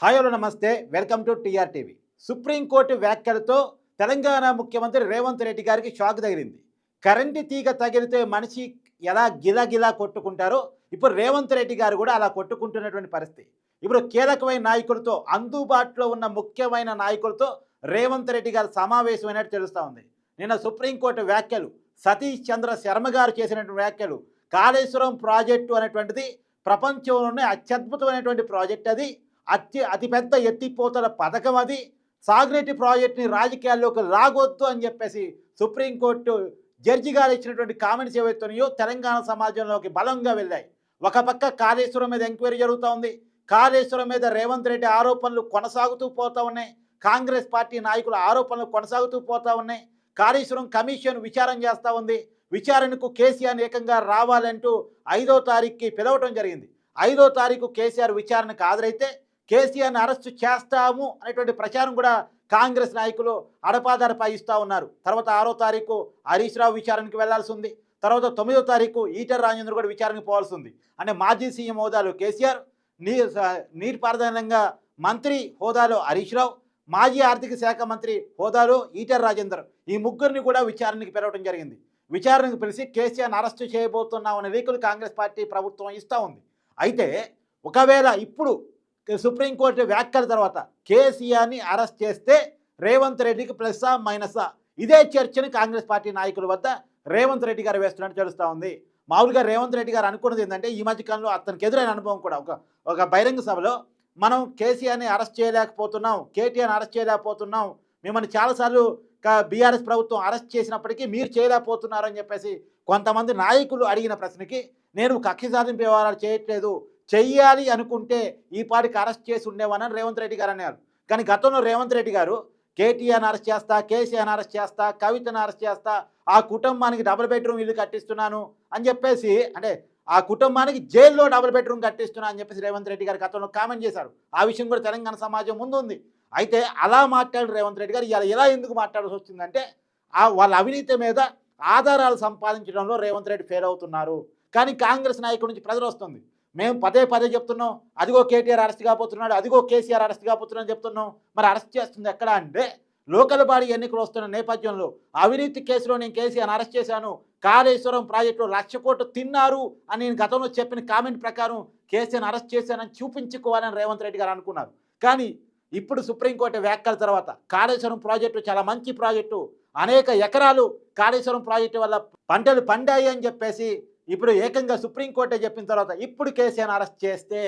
హాయ్లో నమస్తే. Welcome to TR TV supreme court వ్యాఖ్యలతో తెలంగాణ ముఖ్యమంత్రి రేవంత్ రెడ్డి గారికి షాక్ తగిలింది. కరెంటు తీగ తగిలితే మనిషి ఎలా గిలగిలా కొట్టుకుంటారో ఇప్పుడు రేవంత్ రెడ్డి గారు కూడా అలా కొట్టుకుంటున్నటువంటి పరిస్థితి. ఇప్పుడు కీలకమైన నాయకులతో అందుబాటులో ఉన్న ముఖ్యమైన నాయకులతో రేవంత్ రెడ్డి గారు సమావేశమైనట్టు తెలుస్తూ ఉంది. నిన్న సుప్రీంకోర్టు వ్యాఖ్యలు సతీష్ చంద్ర శర్మ గారు చేసినటువంటి వ్యాఖ్యలు కాళేశ్వరం ప్రాజెక్టు అనేటువంటిది ప్రపంచంలోనే అత్యద్భుతమైనటువంటి ప్రాజెక్ట్ అది. అతి అతిపెద్ద ఎత్తిపోతల పథకం అది. సాగునీటి ప్రాజెక్టుని రాజకీయాల్లోకి లాగొద్దు అని చెప్పేసి సుప్రీంకోర్టు జడ్జి గారు ఇచ్చినటువంటి కామెంట్స్ ఏవైతున్నాయో తెలంగాణ సమాజంలోకి బలంగా వెళ్ళాయి. ఒక పక్క కాళేశ్వరం మీద ఎంక్వైరీ జరుగుతూ ఉంది. కాళేశ్వరం మీద రేవంత్ రెడ్డి ఆరోపణలు కొనసాగుతూ పోతా ఉన్నాయి. కాంగ్రెస్ పార్టీ నాయకుల ఆరోపణలు కొనసాగుతూ పోతా ఉన్నాయి. కాళేశ్వరం కమిషన్ విచారణ చేస్తూ ఉంది. విచారణకు కేసీఆర్ ఏకంగా రావాలంటూ ఐదో తారీఖుకి పిలవటం జరిగింది. ఐదో తారీఖు కేసీఆర్ విచారణకు హాజరైతే కేసీఆర్ని అరెస్టు చేస్తాము అనేటువంటి ప్రచారం కూడా కాంగ్రెస్ నాయకులు అడపాదడపా ఇస్తూ ఉన్నారు. తర్వాత ఆరో తారీఖు హరీష్ రావు విచారణకి వెళ్ళాల్సి ఉంది. తర్వాత తొమ్మిదో తారీఖు ఈటర్ రాజేంద్ర కూడా విచారణకు పోవాల్సి ఉంది. అంటే మాజీ సీఎం హోదాలో కేసీఆర్ నీ నీటిపారుదలంగా మంత్రి హోదాలో హరీష్ రావు మాజీ ఆర్థిక శాఖ మంత్రి హోదాలో ఈటర్ రాజేందర్ ఈ ముగ్గురిని కూడా విచారణకి పిలవడం జరిగింది. విచారణకు పిలిచి కేసీఆర్ని అరెస్టు చేయబోతున్నామనే రీకులు లీకులు కాంగ్రెస్ పార్టీ ప్రభుత్వం ఇస్తూ ఉంది. అయితే ఒకవేళ ఇప్పుడు సుప్రీంకోర్టు వ్యాఖ్యల తర్వాత కేసీఆర్ని అరెస్ట్ చేస్తే రేవంత్ రెడ్డికి ప్లస్సా మైనసా ఇదే చర్చని కాంగ్రెస్ పార్టీ నాయకుల వద్ద రేవంత్ రెడ్డి గారు వేస్తున్నట్టు తెలుస్తూ ఉంది. మామూలుగా రేవంత్ రెడ్డి గారు అనుకున్నది ఏంటంటే ఈ మధ్యకాలంలో అతనికి ఎదురైన అనుభవం కూడా ఒక ఒక బహిరంగ సభలో మనం కేసీఆర్ని అరెస్ట్ చేయలేకపోతున్నాం కేటీఆర్ని అరెస్ట్ చేయలేకపోతున్నాం మిమ్మల్ని చాలాసార్లు బీఆర్ఎస్ ప్రభుత్వం అరెస్ట్ చేసినప్పటికీ మీరు చేయలేకపోతున్నారని చెప్పేసి కొంతమంది నాయకులు అడిగిన ప్రశ్నకి నేను కక్ష సాధింపు వ్యవహారాలు చేయట్లేదు. చెయ్యాలి అనుకుంటే ఈ పాటికి అరెస్ట్ చేసి ఉండేవానని రేవంత్ రెడ్డి గారు అన్నారు. కానీ గతంలో రేవంత్ రెడ్డి గారు కేటీఆర్ని అరెస్ట్ చేస్తా కేసీఆర్ని అరెస్ట్ చేస్తా కవితను అరెస్ట్ చేస్తా ఆ కుటుంబానికి డబుల్ బెడ్రూమ్ ఇల్లు కట్టిస్తున్నాను అని చెప్పేసి అంటే ఆ కుటుంబానికి జైల్లో డబుల్ బెడ్రూమ్ కట్టిస్తున్నా అని చెప్పేసి రేవంత్ రెడ్డి గారు గతంలో కామెంట్ చేశారు. ఆ విషయం కూడా తెలంగాణ సమాజం ముందు ఉంది. అయితే అలా మాట్లాడు రేవంత్ రెడ్డి గారు ఇలా ఎలా ఎందుకు మాట్లాడాల్సి వచ్చిందంటే ఆ వాళ్ళ అవినీతి మీద ఆధారాలు సంపాదించడంలో రేవంత్ రెడ్డి ఫెయిల్ అవుతున్నారు. కానీ కాంగ్రెస్ నాయకుడి నుంచి ప్రజలు వస్తుంది. మేము పదే పదే చెప్తున్నాం అదిగో కేటీఆర్ అరెస్ట్ కాబోతున్నాడు అదిగో కేసీఆర్ అరెస్ట్ కాబోతున్నాడు చెప్తున్నాం. మరి అరెస్ట్ చేస్తుంది ఎక్కడ అంటే లోకల్ బాడీ ఎన్నికలు వస్తున్న నేపథ్యంలో అవినీతి కేసులో నేను కేసీఆర్ అరెస్ట్ చేశాను కాళేశ్వరం ప్రాజెక్టులో లక్ష కోట్లు తిన్నారు అని నేను గతంలో చెప్పిన కామెంట్ ప్రకారం కేసీఆర్ అరెస్ట్ చేశానని చూపించుకోవాలని రేవంత్ రెడ్డి గారు అనుకున్నారు. కానీ ఇప్పుడు సుప్రీంకోర్టు వ్యాఖ్యల తర్వాత కాళేశ్వరం ప్రాజెక్టు చాలా మంచి ప్రాజెక్టు అనేక ఎకరాలు కాళేశ్వరం ప్రాజెక్టు వల్ల పంటలు పండాయి అని చెప్పేసి ఇప్పుడు ఏకంగా సుప్రీంకోర్టే చెప్పిన తర్వాత ఇప్పుడు కేసీఆర్ అరెస్ట్ చేస్తే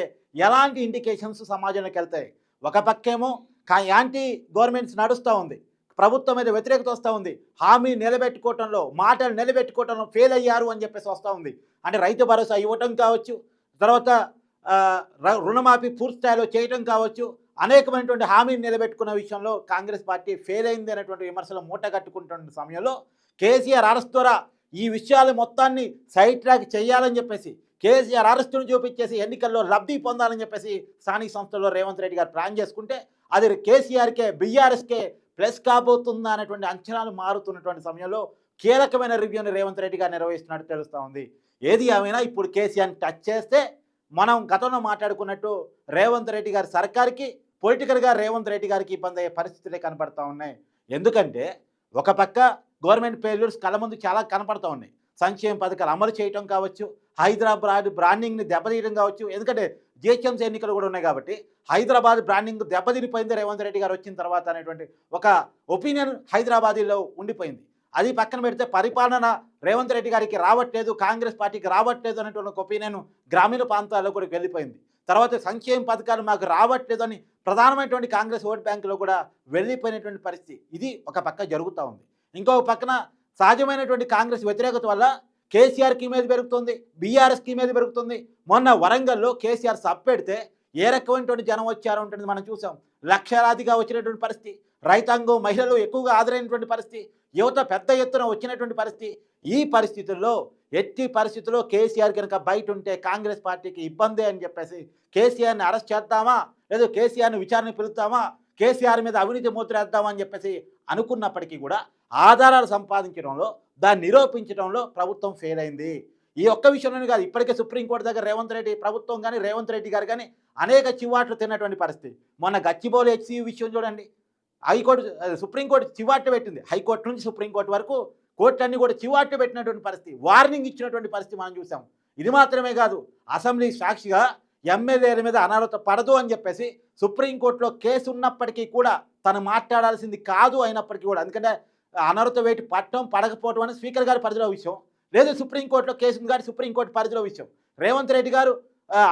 ఎలాంటి ఇండికేషన్స్ సమాజంలోకి వెళ్తాయి? ఒక పక్కేమో కా యాంటీ గవర్నమెంట్స్ నడుస్తూ ఉంది. ప్రభుత్వం మీద వ్యతిరేకత వస్తూ ఉంది. హామీ నిలబెట్టుకోవటంలో మాటలు నిలబెట్టుకోవటంలో ఫెయిల్ అయ్యారు అని చెప్పేసి వస్తూ ఉంది. అంటే రైతు భరోసా ఇవ్వటం కావచ్చు తర్వాత రుణమాఫీ పూర్తి స్థాయిలో చేయటం కావచ్చు అనేకమైనటువంటి హామీని నిలబెట్టుకున్న విషయంలో కాంగ్రెస్ పార్టీ ఫెయిల్ అయింది అనేటువంటి విమర్శలు మూట కట్టుకుంటున్న సమయంలో కేసీఆర్ అరెస్ట్ ద్వారా ఈ విషయాలు మొత్తాన్ని సైడ్ ట్రాక్ చేయాలని చెప్పేసి కేసీఆర్ అరెస్టును చూపించేసి ఎన్నికల్లో లబ్ధి పొందాలని చెప్పేసి స్థానిక సంస్థల్లో రేవంత్ రెడ్డి గారు ప్లాన్ చేసుకుంటే అది కేసీఆర్కే బీఆర్ఎస్కే ప్లస్ కాబోతుందా అనేటువంటి అంచనాలు మారుతున్నటువంటి సమయంలో కీలకమైన రివ్యూని రేవంత్ రెడ్డి గారు నిర్వహిస్తున్నట్టు తెలుస్తూ ఉంది. ఏది ఏమైనా ఇప్పుడు కేసీఆర్ని టచ్ చేస్తే మనం గతంలో మాట్లాడుకున్నట్టు రేవంత్ రెడ్డి గారి సర్కార్కి పొలిటికల్గా రేవంత్ రెడ్డి గారికి ఇబ్బంది అయ్యే పరిస్థితులే కనపడతా ఉన్నాయి. ఎందుకంటే ఒక పక్క గవర్నమెంట్ ఫెయిల్యూర్స్ కళ్ళ ముందు చాలా కనపడుతూ ఉన్నాయి. సంక్షేమ పథకాలు అమలు చేయటం కావచ్చు హైదరాబాద్ బ్రాండింగ్ని దెబ్బతీయడం కావచ్చు. ఎందుకంటే జిహెచ్ఎంసీ ఎన్నికలు కూడా ఉన్నాయి కాబట్టి హైదరాబాద్ బ్రాండింగ్ దెబ్బతినిపోయింది రేవంత్ రెడ్డి గారు వచ్చిన తర్వాత అనేటువంటి ఒక ఒపీనియన్ హైదరాబాదీలో ఉండిపోయింది. అది పక్కన పెడితే పరిపాలన రేవంత్ రెడ్డి గారికి రావట్లేదు కాంగ్రెస్ పార్టీకి రావట్లేదు అనేటువంటి ఒక ఒపీనియన్ గ్రామీణ ప్రాంతాల్లో కూడా వెళ్ళిపోయింది. తర్వాత సంక్షేమ పథకాలు మాకు రావట్లేదు అని ప్రధానమైనటువంటి కాంగ్రెస్ ఓట్ బ్యాంకులో కూడా వెళ్ళిపోయినటువంటి పరిస్థితి. ఇది ఒక పక్క జరుగుతూ ఉంది. ఇంకొక పక్కన సహజమైనటువంటి కాంగ్రెస్ వ్యతిరేకత వల్ల కేసీఆర్కి మీద పెరుగుతుంది బీఆర్ఎస్కి మీద పెరుగుతుంది. మొన్న వరంగల్లో కేసీఆర్ సప్పెడితే ఏ రకమైనటువంటి జనం వచ్చారో ఉంటుంది మనం చూసాం. లక్షలాదిగా వచ్చినటువంటి పరిస్థితి రైతాంగం మహిళలు ఎక్కువగా ఆదరైనటువంటి పరిస్థితి యువత పెద్ద ఎత్తున వచ్చినటువంటి పరిస్థితి. ఈ పరిస్థితుల్లో ఎట్టి పరిస్థితుల్లో కేసీఆర్ కనుక బయట ఉంటే కాంగ్రెస్ పార్టీకి ఇబ్బంది అని చెప్పేసి కేసీఆర్ని అరెస్ట్ చేద్దామా? లేదా కేసీఆర్ని విచారణ పిలుస్తామా కేసీఆర్ మీద అవినీతి మూత్రేద్దామా అని చెప్పేసి అనుకున్నప్పటికీ కూడా ఆధారాలు సంపాదించడంలో దాన్ని నిరూపించడంలో ప్రభుత్వం ఫెయిల్ అయింది. ఈ ఒక్క విషయంలోనే కాదు ఇప్పటికే సుప్రీంకోర్టు దగ్గర రేవంత్ రెడ్డి ప్రభుత్వం కానీ రేవంత్ రెడ్డి గారు కానీ అనేక చివాట్లు తిన్నటువంటి పరిస్థితి. మొన్న గచ్చిబౌలి హెచ్సియు విషయం చూడండి. హైకోర్టు సుప్రీంకోర్టు చివాట్లు పెట్టింది. హైకోర్టు నుంచి సుప్రీంకోర్టు వరకు కోర్టులన్నీ కూడా చివాట్లు పెట్టినటువంటి పరిస్థితి. వార్నింగ్ ఇచ్చినటువంటి పరిస్థితి మనం చూసాం. ఇది మాత్రమే కాదు అసెంబ్లీ సాక్షిగా ఎమ్మెల్యేల మీద అనర్హత పడదు అని చెప్పేసి సుప్రీంకోర్టులో కేసు ఉన్నప్పటికీ కూడా తను మాట్లాడాల్సింది కాదు అయినప్పటికీ కూడా. ఎందుకంటే అనర్హత వేటి పట్టడం పడకపోవడం అనేది స్పీకర్ గారి పరిధిలో విషయం. లేదు సుప్రీంకోర్టులో కేసు గారి సుప్రీంకోర్టు పరిధిలో విషయం. రేవంత్ రెడ్డి గారు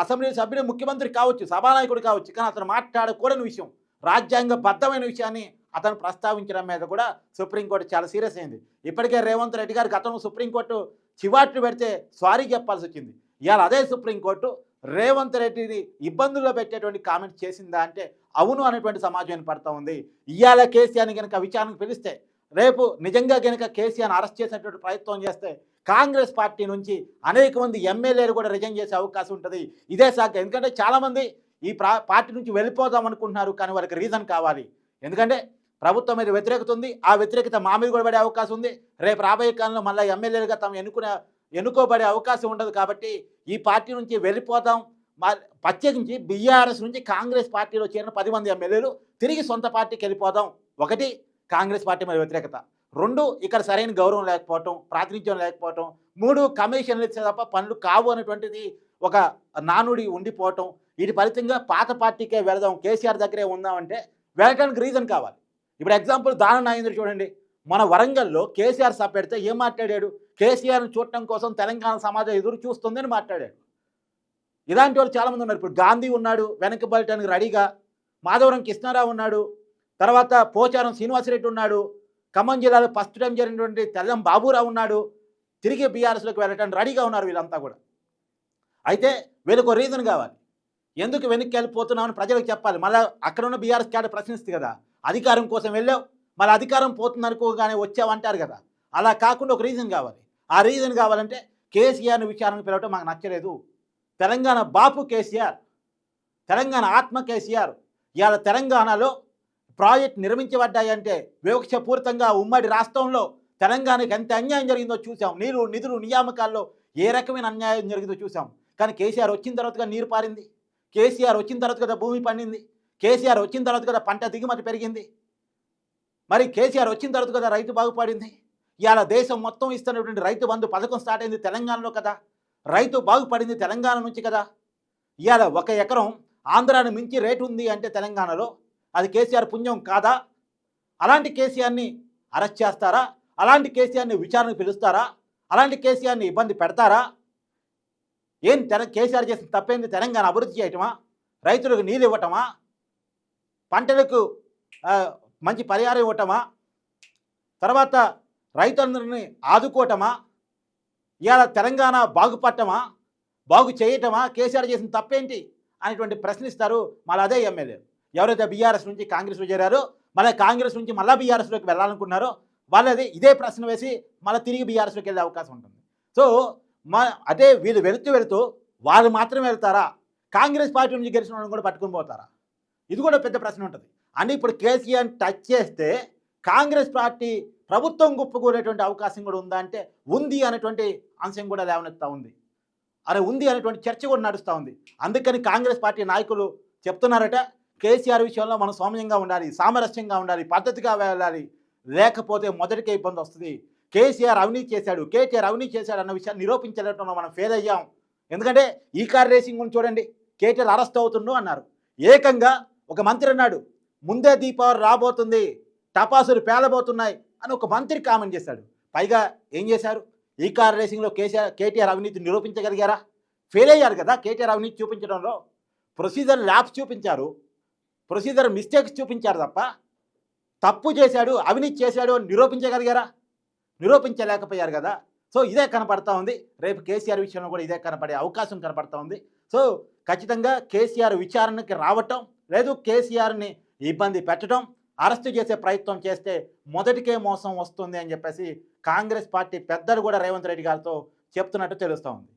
అసెంబ్లీ సభ్యుడు ముఖ్యమంత్రి కావచ్చు సభానాయకుడు కావచ్చు కానీ అతను మాట్లాడకూడని విషయం. రాజ్యాంగబద్ధమైన విషయాన్ని అతను ప్రస్తావించడం మీద కూడా సుప్రీంకోర్టు చాలా సీరియస్ అయింది. ఇప్పటికే రేవంత్ రెడ్డి గారు గతంలో సుప్రీంకోర్టు చివాట్లు పెడితే సారీ చెప్పాల్సి వచ్చింది. ఇవాళ అదే సుప్రీంకోర్టు రేవంత్ రెడ్డిని ఇబ్బందుల్లో పెట్టేటువంటి కామెంట్ చేసిందా అంటే అవును అనేటువంటి సమాజం పడుతూ ఉంది. ఇవాళ కేసీఆర్ని కనుక విచారణకు పిలిస్తే రేపు నిజంగా కనుక కేసీఆర్ అరెస్ట్ చేసేటువంటి ప్రయత్నం చేస్తే కాంగ్రెస్ పార్టీ నుంచి అనేక మంది ఎమ్మెల్యేలు కూడా రిజైన్ చేసే అవకాశం ఉంటుంది. ఇదే శాఖ ఎందుకంటే చాలామంది ఈ పార్టీ నుంచి వెళ్ళిపోదాం అనుకుంటున్నారు కానీ వాళ్ళకి రీజన్ కావాలి. ఎందుకంటే ప్రభుత్వం మీద వ్యతిరేకత ఉంది. ఆ వ్యతిరేకత మా మీద కూడా పడే అవకాశం ఉంది. రేపు రాబోయే కాలంలో మళ్ళీ ఎమ్మెల్యేలుగా తాము ఎన్నుకునే ఎన్నుకోబడే అవకాశం ఉండదు కాబట్టి ఈ పార్టీ నుంచి వెళ్ళిపోతాం మా ప్రత్యేకించి బీఆర్ఎస్ నుంచి కాంగ్రెస్ పార్టీలో చేరిన పది మంది ఎమ్మెల్యేలు తిరిగి సొంత పార్టీకి వెళ్ళిపోదాం. ఒకటి కాంగ్రెస్ పార్టీ మీద వ్యతిరేకత. రెండు ఇక్కడ సరైన గౌరవం లేకపోవటం ప్రాతినిధ్యం లేకపోవటం. మూడు కమిషన్లు ఇచ్చే తప్ప పనులు కావు అనేటువంటిది ఒక నానుడి ఉండిపోవటం. వీటి ఫలితంగా పాత పార్టీకే వెళదాం కేసీఆర్ దగ్గరే ఉందామంటే వెళ్ళటానికి రీజన్ కావాలి. ఇప్పుడు ఎగ్జాంపుల్ దాన నాగేంద్ర చూడండి. మన వరంగల్లో కేసీఆర్ సభ పెడితే ఏం మాట్లాడాడు? కేసీఆర్ని చూడటం కోసం తెలంగాణ సమాజం ఎదురు చూస్తుందని మాట్లాడాడు. ఇలాంటి వాళ్ళు చాలామంది ఉన్నారు. ఇప్పుడు గాంధీ ఉన్నాడు వెనకబడటానికి రెడీగా. మాధవరం కృష్ణారావు ఉన్నాడు. తర్వాత పోచారం శ్రీనివాసరెడ్డి ఉన్నాడు ఖమ్మం జిల్లాలో ఫస్ట్ టైం జరిగినటువంటి తెల్లం బాబురావు ఉన్నాడు తిరిగి బీఆర్ఎస్లోకి వెళ్ళటానికి రెడీగా ఉన్నారు వీళ్ళంతా కూడా. అయితే వీళ్ళకు ఒక రీజన్ కావాలి. ఎందుకు వెనక్కి వెళ్ళిపోతున్నామని ప్రజలకు చెప్పాలి. మళ్ళీ అక్కడ ఉన్న బీఆర్ఎస్ క్యాడర్ ప్రశ్నిస్తుంది కదా. అధికారం కోసం వెళ్ళావు మళ్ళీ అధికారం పోతుంది అనుకోగానే వచ్చావంటారు కదా. అలా కాకుండా ఒక రీజన్ కావాలి. ఆ రీజన్ కావాలంటే కేసీఆర్ విచారణకు పిలవటం మాకు నచ్చలేదు. తెలంగాణ బాపు కేసీఆర్ తెలంగాణ ఆత్మ కేసీఆర్ ఇవాళ తెలంగాణలో ప్రాజెక్ట్ నిర్మించబడ్డాయంటే వివక్షపూరితంగా ఉమ్మడి రాష్ట్రంలో తెలంగాణకి ఎంత అన్యాయం జరిగిందో చూసాం నీరు నిధులు నియామకాల్లో ఏ రకమైన అన్యాయం జరిగిందో చూసాం కానీ కేసీఆర్ వచ్చిన తర్వాతగా నీరు పారింది. కేసీఆర్ వచ్చిన తర్వాత కదా భూమి పండింది. కేసీఆర్ వచ్చిన తర్వాత కదా పంట దిగుమతి పెరిగింది. మరి కేసీఆర్ వచ్చిన తర్వాత కదా రైతు బాగుపడింది. ఇవాళ దేశం మొత్తం ఇస్తున్నటువంటి రైతు బంధు పథకం స్టార్ట్ అయింది తెలంగాణలో కదా. రైతు బాగుపడింది తెలంగాణ నుంచి కదా. ఇవాళ ఒక ఎకరం ఆంధ్రాను మించి రేటు ఉంది అంటే తెలంగాణలో అది కేసీఆర్ పుణ్యం కాదా? అలాంటి కేసీఆర్ని అరెస్ట్ చేస్తారా? అలాంటి కేసీఆర్ని విచారణకు పిలుస్తారా? అలాంటి కేసీఆర్ని ఇబ్బంది పెడతారా? ఏం తెల కేసీఆర్ చేసిన తప్పేంది తెలంగాణ అభివృద్ధి చేయటమా? రైతులకు నీళ్ళు ఇవ్వటమా? పంటలకు మంచి పరిహారం ఇవ్వటమా? తర్వాత రైతులందరినీ ఆదుకోవటమా? ఇవాళ తెలంగాణ బాగుపట్టమా బాగు చేయటమా? కేసీఆర్ చేసిన తప్పేంటి? అనేటువంటి ప్రశ్నిస్తారు మళ్ళీ అదే ఎమ్మెల్యే. ఎవరైతే బీఆర్ఎస్ నుంచి కాంగ్రెస్లో చేరారో మళ్ళీ కాంగ్రెస్ నుంచి మళ్ళీ బీఆర్ఎస్లోకి వెళ్ళాలనుకున్నారో వాళ్ళది ఇదే ప్రశ్న వేసి మళ్ళీ తిరిగి బీఆర్ఎస్లోకి వెళ్ళే అవకాశం ఉంటుంది. సో మా అదే వీళ్ళు వెళుతూ వెళుతూ వాళ్ళు మాత్రమే వెళ్తారా? కాంగ్రెస్ పార్టీ నుంచి గెలిచిన వాళ్ళని కూడా పట్టుకొని పోతారా? ఇది కూడా పెద్ద ప్రశ్న ఉంటుంది. అంటే ఇప్పుడు కేసీఆర్ టచ్ చేస్తే కాంగ్రెస్ పార్టీ ప్రభుత్వం గుప్పకూరేటువంటి అవకాశం కూడా ఉందా అంటే ఉంది అనేటువంటి అంశం కూడా లేవనెత్తా ఉంది. అరే ఉంది అనేటువంటి చర్చ కూడా నడుస్తూ ఉంది. అందుకని కాంగ్రెస్ పార్టీ నాయకులు చెప్తున్నారట కేసీఆర్ విషయంలో మనం సౌమ్యంగా ఉండాలి సామరస్యంగా ఉండాలి పద్ధతిగా వెళ్ళాలి. లేకపోతే మొదటికే ఇబ్బంది వస్తుంది. కేసీఆర్ అవినీతి చేశాడు కేటీఆర్ అవినీతి చేశాడు అన్న విషయాన్ని నిరూపించడంలో మనం ఫెయిల్ అయ్యాం. ఎందుకంటే ఈ కార్ రేసింగ్ గురించి చూడండి కేటీఆర్ అరెస్ట్ అవుతుండు అన్నారు. ఏకంగా ఒక మంత్రి అన్నాడు ముందే దీపావళి రాబోతుంది టపాసులు పేలబోతున్నాయి అని ఒక మంత్రి కామెంట్ చేశాడు. పైగా ఏం చేశారు? ఈ కార్ రేసింగ్లో కేసీఆర్ కేటీఆర్ అవినీతి నిరూపించగలిగారా? ఫెయిల్ అయ్యారు కదా కేటీఆర్ అవినీతి చూపించడంలో. ప్రొసీజర్ ల్యాబ్స్ చూపించారు. ప్రొసీజర్ మిస్టేక్స్ చూపించారు తప్ప తప్పు చేశాడు అవినీతి చేశాడు అని నిరూపించగలిగారా? నిరూపించలేకపోయారు కదా. సో ఇదే కనపడతా ఉంది. రేపు కేసీఆర్ విషయంలో కూడా ఇదే కనపడే అవకాశం కనపడతా ఉంది. సో ఖచ్చితంగా కేసీఆర్ విచారణకి రావటం లేదు కేసీఆర్ని ఇబ్బంది పెట్టడం అరెస్టు చేసే ప్రయత్నం చేస్తే మొదటికే మోసం వస్తుంది అని చెప్పేసి కాంగ్రెస్ పార్టీ పెద్దలు కూడా రేవంత్ రెడ్డి గారితో చెప్తున్నట్టు తెలుస్తూ ఉంది.